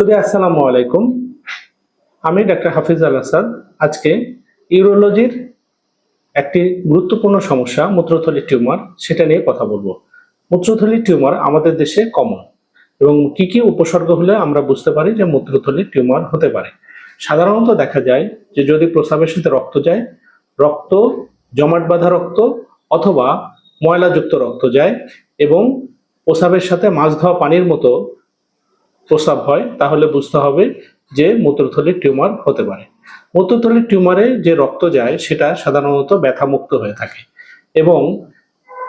সুদী আসসালামু আলাইকুম। আমি ডাক্তার হাফিজ আল আসাদ আজকে ইউরোলজির একটি গুরুত্বপূর্ণ সমস্যা মূত্রথলির টিউমার, সেটা নিয়ে কথা বলব। মূত্রথলির টিউমার আমাদের দেশে কমন এবং কি কি উপসর্গ হলে আমরা বুঝতে পারি যে মূত্রথলি টিউমার হতে পারে। সাধারণত দেখা যায় যে যদি প্রস্রাবের সাথে রক্ত যায়, রক্ত, জমাট বাঁধা রক্ত অথবা ময়লাযুক্ত রক্ত যায় এবং প্রস্রাবের সাথে মাছ ধোয়া পানির মতো প্রস্রাব হয়, তাহলে বুঝতে হবে যে মূত্রথলির টিউমার হতে পারে। মূত্রথলির টিউমারে যে রক্ত যায়, সেটা সাধারণত ব্যথামুক্ত হয়ে থাকে এবং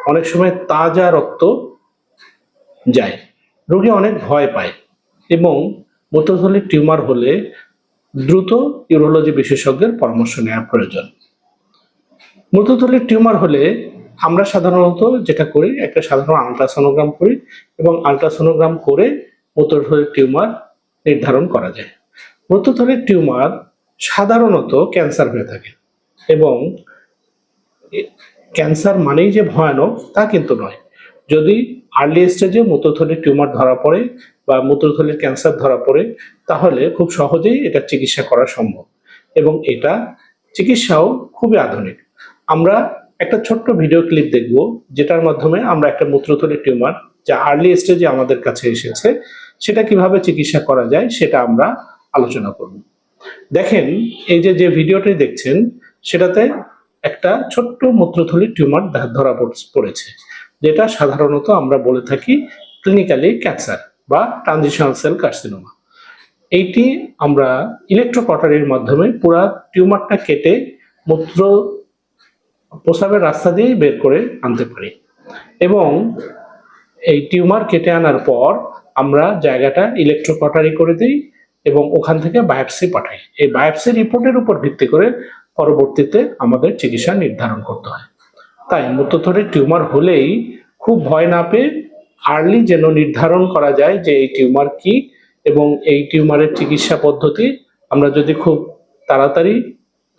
অনেক সময় তাজা রক্ত যায়। রোগী অনেক ভয় পায় এবং মূত্রথলির টিউমার হলে দ্রুত ইউরোলজি বিশেষজ্ঞের পরামর্শ নেওয়া প্রয়োজন। মূত্রথলির টিউমার হলে আমরা সাধারণত যেটা করি, একটা সাধারণ আলট্রাসোনোগ্রাম করি এবং আলট্রাসোনোগ্রাম করে মূত্রথলির টিউমার নির্ধারণ করা যায়। মূত্রথলির টিউমার সাধারণত ক্যান্সার হয়ে থাকে এবং ক্যান্সার মানেই যে ভয়ানক তা কিন্তু নয়। যদি আর্লি স্টেজে মূত্রথলির টিউমার ধরা পড়ে বা মূত্রথলির ক্যান্সার ধরা পড়ে, তাহলে খুব সহজেই এটা চিকিৎসা করা সম্ভব এবং এটা চিকিৎসাও খুবই আধুনিক। আমরা একটা ছোট্ট ভিডিও ক্লিপ দেখব, যেটার মাধ্যমে আমরা একটা মূত্রথলির টিউমার যা আর্লি স্টেজে আমাদের কাছে এসেছে, সেটা কীভাবে চিকিৎসা করা যায় সেটা আমরা আলোচনা করব। দেখেন, এই যে যে ভিডিওটি দেখছেন, সেটাতে একটা ছোট্ট মূত্রথলির টিউমার ধরা পড়- পড়েছে, যেটা সাধারণত আমরা বলে থাকি ক্লিনিক্যালি ক্যান্সার বা ট্রানজিশনাল সেল কার্সিনোমা এইটি আমরা ইলেকট্রোকটারির মাধ্যমে পুরা টিউমারটা কেটে মূত্র প্রস্রাবের রাস্তা দিয়ে বের করে আনতে পারি। এবং এই টিউমার কেটে আনার পর আমরা জায়গাটা ইলেকট্রোকটারি করে দিই এবং ওখান থেকে বায়োপসি পাঠাই। এই বায়োপসি রিপোর্টের উপর ভিত্তি করে পরবর্তীতে আমাদের চিকিৎসা নির্ধারণ করতে হয়। তাই মূত্রথলির টিউমার হলেই খুব ভয় না পেয়ে আর্লি যেন নির্ধারণ করা যায় যে এই টিউমার কি এবং এই টিউমারের চিকিৎসা পদ্ধতি আমরা যদি খুব তাড়াতাড়ি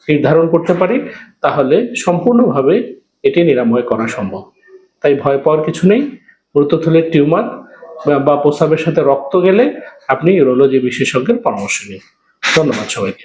নির্ধারণ করতে পারি, তাহলে সম্পূর্ণভাবে এটি নিরাময় করা সম্ভব। তাই ভয় পাওয়ার কিছু নেই। মৃতথলের টিউমার বা প্রস্রাবের সাথে রক্ত গেলে আপনি ইউরোলজি বিশেষজ্ঞের পরামর্শ নিন। ধন্যবাদ সবাইকে।